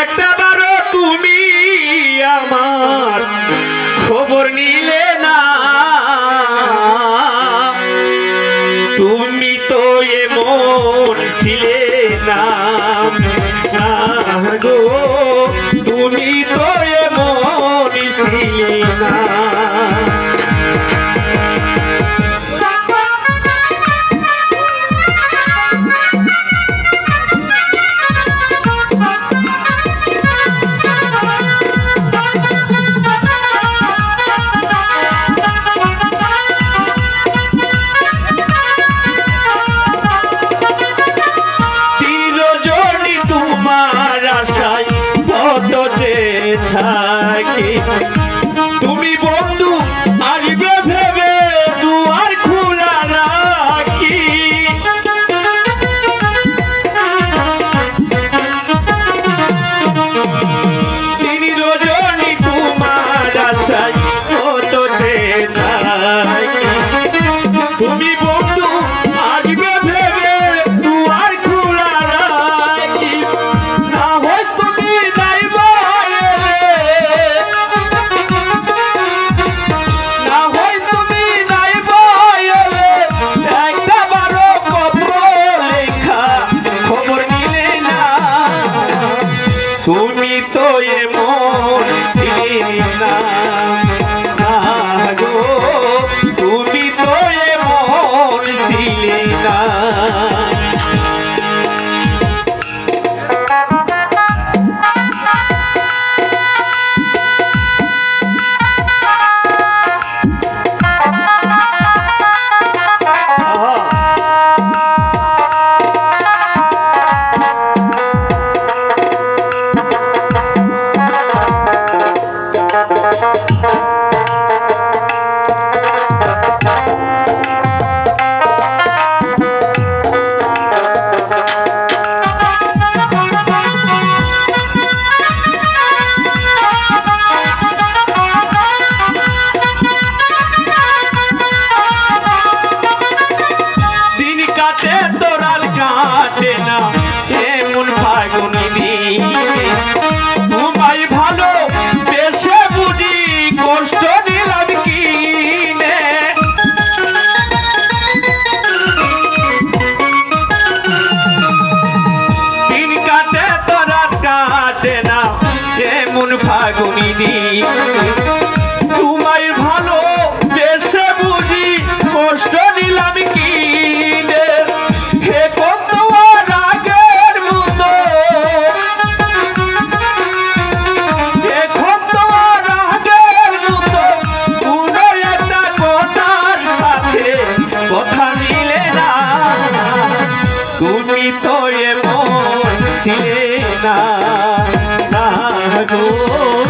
একটা বারো তুমি আমার খবর নিলে না। তুমি তো এমন ছিলে না। থাকে। তুমি বন্ধু গো